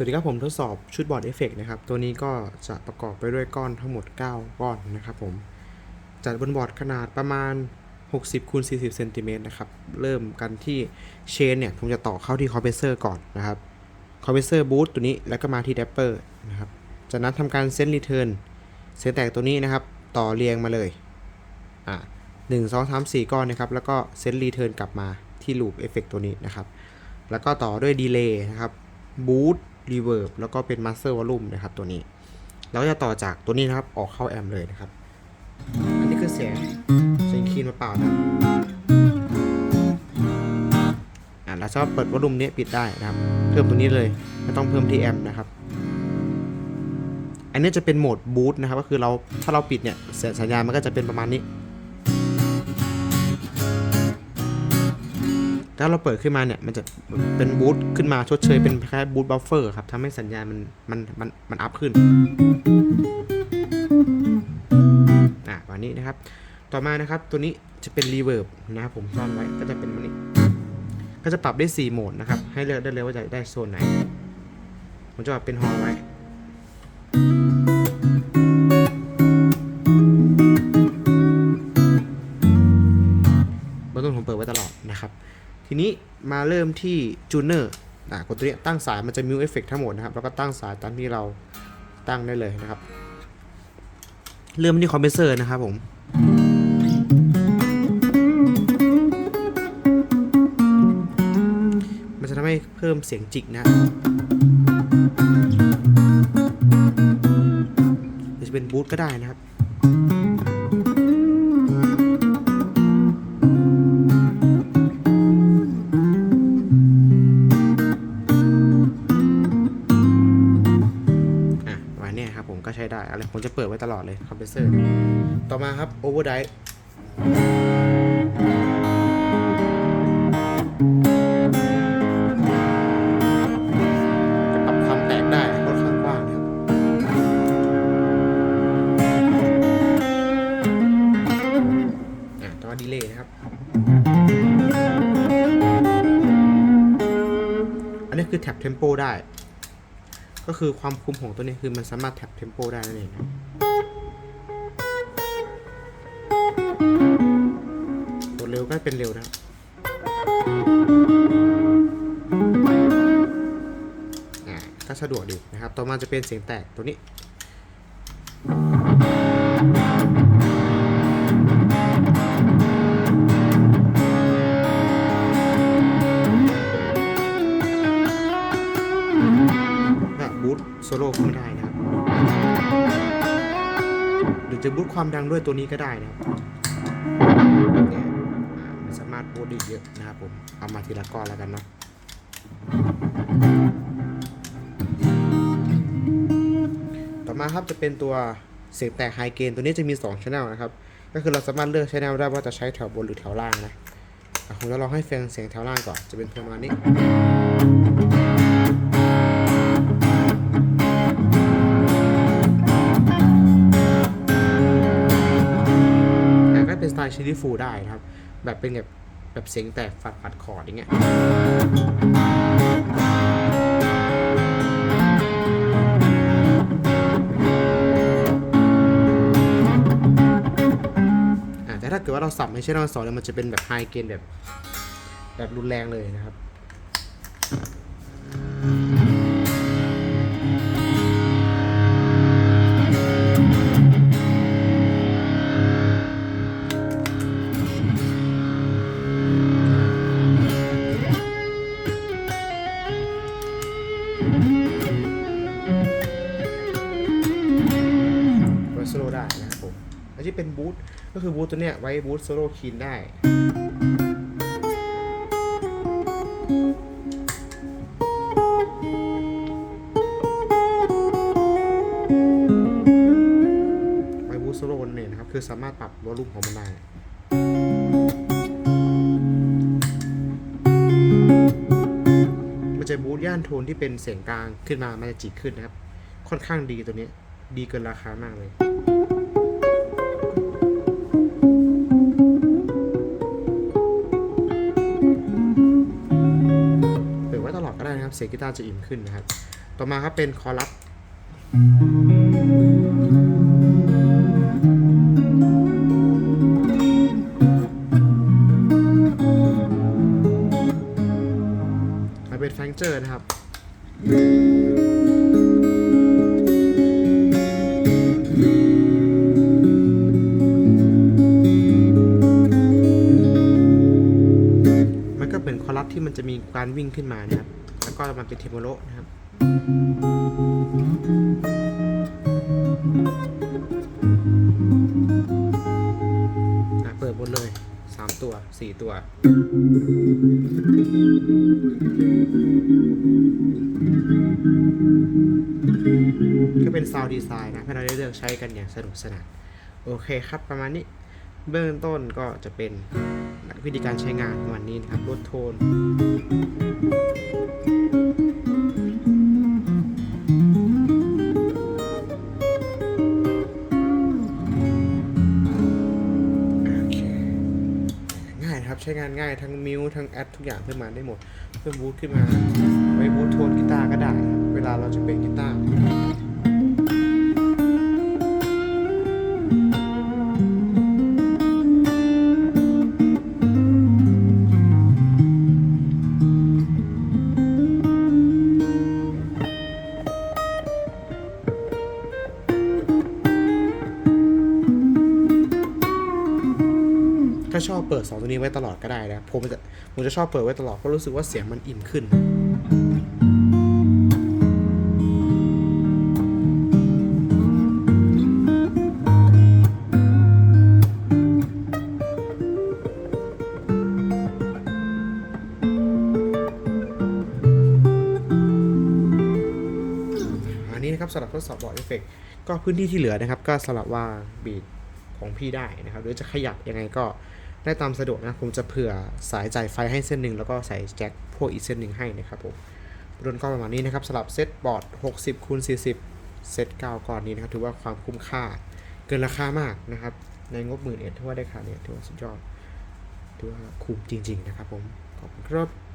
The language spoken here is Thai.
สวัสดีครับผมทดสอบชุดบอร์ดเอฟเฟกนะครับ ตัวนี้ก็จะประกอบไปด้วยก้อนทั้งหมด 9 ก้อนนะครับผม จัดบนบอร์ดขนาดประมาณ 60คูณ40เซนติเมตรนะครับ เริ่มกันที่เชนเนี่ย ผมจะต่อเข้าที่คอมเพรสเซอร์ก่อนนะครับคอมเพรสเซอร์บูตตัวนี้แล้วก็มาที่แดปเปอร์นะครับ จากนั้นทำการเซนรีเทิร์นเซนแตกตัวนี้นะครับ ต่อเรียงมาเลยอ่าหนึ่งสองสามสี่ก้อนนะครับ แล้วก็เซนรีเทิร์นกลับมาที่ลูปเอฟเฟกตัวนี้นะครับ แล้วก็ต่อด้วยดีเลย์นะครับบูต รีเวิร์บแล้วก็เป็นมาสเตอร์วอลลุ่มนะครับตัวนี้แล้วจะต่อจากตัวนี้นะครับออกเข้าแอมเลยนะครับ อันนี้คือเสียงเสียงคีนมาเปล่านะอ่าแล้วก็เปิดวอลลุ่มนี้ปิดได้นะครับ เพิ่มตัวนี้เลยไม่ต้องเพิ่มที่แอมนะครับ อันนี้จะเป็นโหมดบูตนะครับก็คือเราถ้าเราปิดเนี่ยเสียงสัญญาณมันก็จะเป็นประมาณนี้ ถ้าเราเปิดขึ้นมาเนี่ยมันจะเป็นบูตขึ้นมาชดเชยเป็นคล้ายบูตบัฟเฟอร์ครับทำให้สัญญาณมันมันมันมันอัพขึ้นอะวันนี้นะครับ ต่อมานะครับตัวนี้จะเป็นรีเวิร์บนะครับผมซ่อนไว้ก็จะเป็นวันนี้ ก็จะปรับได้ 4 โหมดนะครับ ให้เลือกได้เลยว่าจะได้โซนไหนผมจะปรับเป็นฮอลไว้เบื้องต้นผมเปิดไว้ตลอดนะครับ ทีนี้มาเริ่มที่จูเนอร์อะกดตัวนี้ตั้งสายมันจะมิวเอฟเฟกทั้งหมดนะครับ แล้วก็ตั้งสายตามที่เราตั้งได้เลยนะครับ เริ่มที่คอมเพรสเซอร์นะครับผมมันจะทำให้เพิ่มเสียงจิกนะหรือจะเป็นบูทก็ได้นะครับ ต่อมาครับโอเวอร์ไดจะปรับความแตกได้ค่อนข้างกว้างนะครับ อะต่อมาดีเลย์นะครับ อันนี้คือแท็บเทมโปได้ ก็คือความคุมของตัวนี้คือมันสามารถแท็บเทมโปได้นั่นเองครับ ร็วก็เป็นเร็วนะครับอ่าก็สะดวกดีนะครับ ต่อมาจะเป็นเสียงแตกตัวนี้บูทโซโล่ก็ไม่ได้นะครับ หรือจะบูทความดังด้วยตัวนี้ก็ได้นะครับ มันสามารถบูทได้เยอะนะครับผม เอามาทีละก้อนแล้วกันเนาะต่อมาครับจะเป็นตัวเสียงแตกไฮเกนตัวนี้จะมี2 channel นะครับ ก็คือเราสามารถเลือก channel ได้ว่าจะใช้แถวบนหรือแถวล่างนะอะผมจะลองให้ฟังเสียงแถวล่างก่อน จะเป็นประมาณนี้ก็เป็นสไตล์ชิลลี่ฟูได้นะครับ แบบเป็นแบบ แบบเสียงแตกฝัดฝัดคอร์ดอย่างเงี้ยอะแต่ถ้าเกิดว่าเราสับไม่ใช่นอนสองเนี่ยมันจะเป็นแบบไฮเกนแบบแบบรุนแรงเลยนะครับ เป็นบูทก็คือบูทตัวเนี้ยไว้บูทโซโล่คีนได้ ไว้บูทโซโล่นั่นเองนะครับ คือสามารถปรับวอลลุ่มของมันได้มันจะบูทย่านโทนที่เป็นเสียงกลางขึ้นมา มันจะจิกขึ้นนะครับ ค่อนข้างดีตัวนี้ ดีเกินราคามากเลย นะครับเสียงกีตาร์จะอิ่มขึ้นนะครับ ต่อมาครับเป็นคอรัสมาเป็นแฟงเจอร์นะครับมันก็เป็นคอรัสที่มันจะมีการวิ่งขึ้นมานะครับ ก็มันเป็นเทมโบโลนะครับอะเปิดหมดเลย 3 ตัว 4 ตัวก็เป็นซาวดีไซน์นะให้เราได้เลือกใช้กันอย่างสนุกสนานโอเคครับประมาณนี้เบื้องต้นก็จะเป็นวิธีการใช้งานประมาณนี้นะครับลดโทนโอเค ง่ายครับใช้งานง่ายทั้งมิวทั้งแอดทุกอย่างขึ้นมาได้หมด เพิ่มบูทขึ้นมา ไว้บูทโทนกีตาร์ก็ได้ เวลาเราจะเป็นกีตาร์ ถ้าชอบเปิด2ตัวนี้ไว้ตลอดก็ได้นะผมจะผมจะชอบเปิดไว้ตลอดเพราะรู้สึกว่าเสียงมันอิ่มขึ้นอันนี้นะครับสำหรับทดสอบบอร์ดเอฟเฟกก็พื้นที่ที่เหลือนะครับ ก็สำหรับว่าบีทของพี่ได้นะครับ หรือจะขยับยังไงก็ ได้ตามสะดวกนะผมจะเผื่อสายจ่ายไฟให้เส้นหนึ่งแล้วก็ใส่แจ็คพวกอีกเส้นหนึ่งให้นะครับผมรุ่นก็ประมาณนี้นะครับสำหรับเซตบอร์ด 60คูณ40 เซต9ก้อนนี้นะครับถือว่าความคุ้มค่าเกินราคามากนะครับ ในงบหมื่นเอ็ดถือว่าได้ค่าเนี่ยถือว่าสุดยอดถือว่าคุ้มจริง ๆ นะครับผมขอบคุณครับ